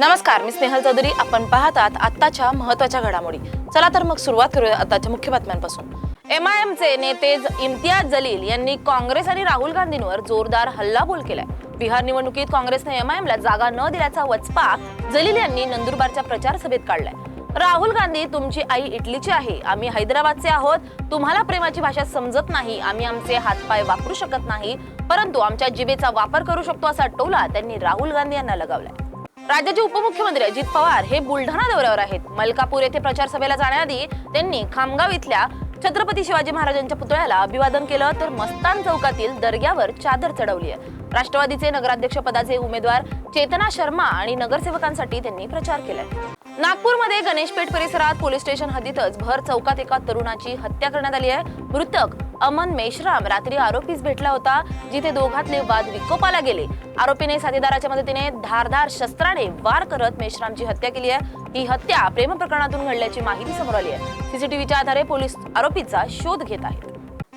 नमस्कार मी स्नेहल चौधरी. आपण पाहतात आत्ताच्या महत्त्वाच्या घडामोडी. चला तर मग सुरुवात करूया आताच्या मुख्य बातम्यांपासून. एम आय एमचे नेते ज- इम्तियाज जलील यांनी काँग्रेस आणि राहुल गांधींवर जोरदार हल्लाबोल केलाय. बिहार निवडणुकीत काँग्रेसने एम आय एमला जागा न दिल्याचा वचपा जलील यांनी नंदुरबारच्या प्रचार सभेत काढलाय. राहुल गांधी तुमची आई इटलीची आहे. आम्ही हैदराबादचे आहोत. तुम्हाला प्रेमाची भाषा समजत नाही. आम्ही आमचे हातपाय वापरू शकत नाही. परंतु आमच्या जिभेचा वापर करू शकतो असा टोला त्यांनी राहुल गांधी यांना लगावलाय. राज्याचे उपमुख्यमंत्री अजित पवार हे बुलढाणा दौऱ्यावर आहेत. मलकापूर येथे प्रचार सभेला जाण्याआधी त्यांनी खामगाव इथल्या छत्रपती शिवाजी महाराजांच्या पुतळ्याला अभिवादन केलं तर मस्तान चौकातील दर्ग्यावर चादर चढवली आहे राष्ट्रवादीचे नगराध्यक्ष पदाचे उमेदवार चेतना शर्मा आणि नगरसेवकांसाठी त्यांनी प्रचार केलाय. नागपूरमध्ये गणेशपेठ परिसरात पोलीस स्टेशन हद्दीतच भर चौकात एका तरुणाची हत्या करण्यात आली आहे. मृतक अमन मेश्राम रात्री आरोपीस भेटला होता जिथे दोघातले वाद विकोपाला गेले. आरोपीने साथीदाराच्या मदतीने धारधार शस्त्राने वार करत मेश्रामची हत्या केली आहे. ही हत्या प्रेम प्रकरणातून घडल्याची माहिती समोर आली आहे. सीसीटीव्हीच्या आधारे पोलीस आरोपीचा शोध घेत आहेत.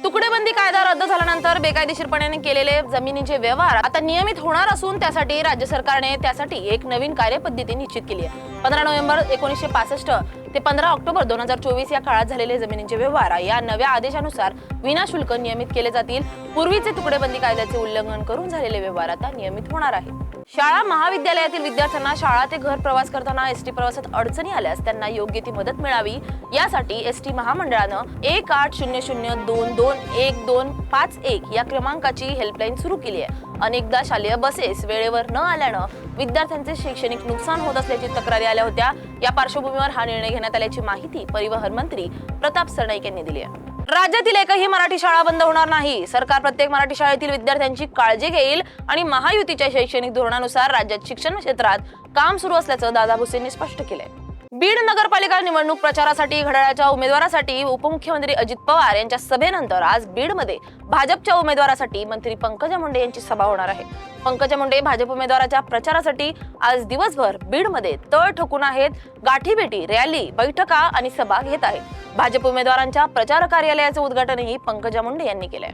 तुकडेबंदी कायदा रद्द झाल्यानंतर बेकायदेशीरपणे केलेले जमिनीचे व्यवहार आता नियमित होणार असून त्यासाठी राज्य सरकारने त्यासाठी एक नवीन कार्यपद्धती निश्चित केली आहे. पंधरा नोव्हेंबर एकोणीसशे पासष्ट ते पंधरा ऑक्टोबर दोन हजार चोवीस या काळात झालेले जमिनींचे व्यवहार या नव्या आदेशानुसार विनाशुल्क नियमित केले जातील. पूर्वीचे तुकडेबंदी कायद्याचे उल्लंघन करून झालेले व्यवहार आता नियमित होणार आहेत. शाळा महाविद्यालयातील विद्यार्थ्यांना शाळा ते घर प्रवास करताना एसटी प्रवासात अडचणी आल्यास त्यांना योग्य ती मदत मिळावी. यासाठी एसटी महामंडळानं एक आठ शून्य शून्य दोन दोन एक दोन पाच एक या क्रमांकाची हेल्पलाईन सुरू केली आहे. अनेकदा शालेय बसेस वेळेवर न आल्यानं विद्यार्थ्यांचे शैक्षणिक नुकसान होत असल्याची तक्रारी आल्या होत्या. या पार्श्वभूमीवर हा निर्णय घेण्यात आल्याची माहिती परिवहन मंत्री प्रताप सरनाईक यांनी दिली आहे. राज्यातील एकही मराठी शाळा बंद होणार नाही. सरकार प्रत्येक मराठी शाळेतील विद्यार्थ्यांची काळजी घेईल आणि महायुतीच्या शैक्षणिक धोरणानुसार राज्यात शिक्षण क्षेत्रात काम सुरू असल्याचं दादा भुसेंनी स्पष्ट केलंय. बीड नगरपालिका निवडणूक प्रचारासाठी घड्याळाच्या उमेदवारासाठी उपमुख्यमंत्री अजित पवार यांच्या सभेनंतर आज बीडमध्ये भाजपच्या उमेदवारासाठी मंत्री पंकजा मुंडे यांची सभा होणार आहे. पंकजा मुंडे भाजप उमेदवाराच्या प्रचारासाठी आज दिवसभर बीडमध्ये तळ ठोकून आहेत गाठीभेटी रॅली बैठका आणि सभा घेत आहेत. भाजप उमेदवारांच्या प्रचार कार्यालयाचं उद्घाटनही पंकजा मुंडे यांनी केलंय.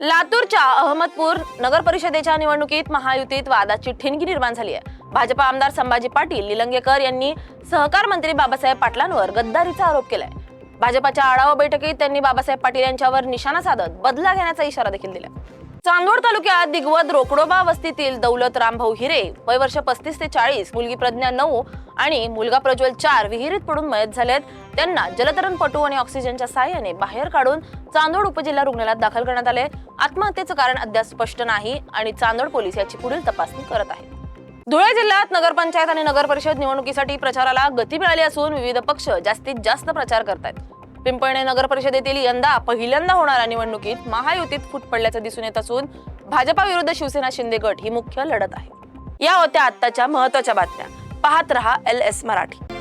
लातूरच्या अहमदपूर नगर परिषदेच्या निवडणुकीत महायुतीत वादाची ठिणगी निर्माण झाली आहे. भाजपा आमदार संभाजी पाटील निलंगेकर यांनी सहकार मंत्री बाबासाहेब पाटलांवर गद्दारीचा आरोप केलाय. भाजपाच्या आढावा बैठकीत त्यांनी बाबासाहेब पाटील यांच्यावर निशाणा साधत बदला घेण्याचा इशारा देखील दिला चांदवड तालुक्यात दिग्वत रोकडोबा वस्तीतील दौलत रामभाऊ हिरे वय वर्ष पस्तीस ते चाळीस मुलगी प्रज्ञा नऊ आणि मुलगा प्रज्वल चार विहिरीत पडून मयत झालेत. त्यांना जलतरणपटू आणि ऑक्सिजनच्या साहाय्याने बाहेर काढून चांदोड उपजिल्हा रुग्णालयात दाखल करण्यात आले आत्महत्येचं कारण अद्याप स्पष्ट नाही आणि चांदोड पोलीस याची पुढील तपासणी करत आहेत. धुळे जिल्ह्यात नगरपंचायत आणि नगर परिषद निवडणुकीसाठी प्रचाराला गती मिळाली असून विविध पक्ष जास्तीत जास्त प्रचार करतायत. पिंपळणे नगर परिषदेतील यंदा पहिल्यांदा होणाऱ्या निवडणुकीत महायुतीत फूट पडल्याचं दिसून येत असून भाजपा विरुद्ध शिवसेना शिंदे गट ही मुख्य लढत आहे. या होत्या आत्ताच्या महत्त्वाच्या बातम्या. पाहत रहा एल एस मराठी.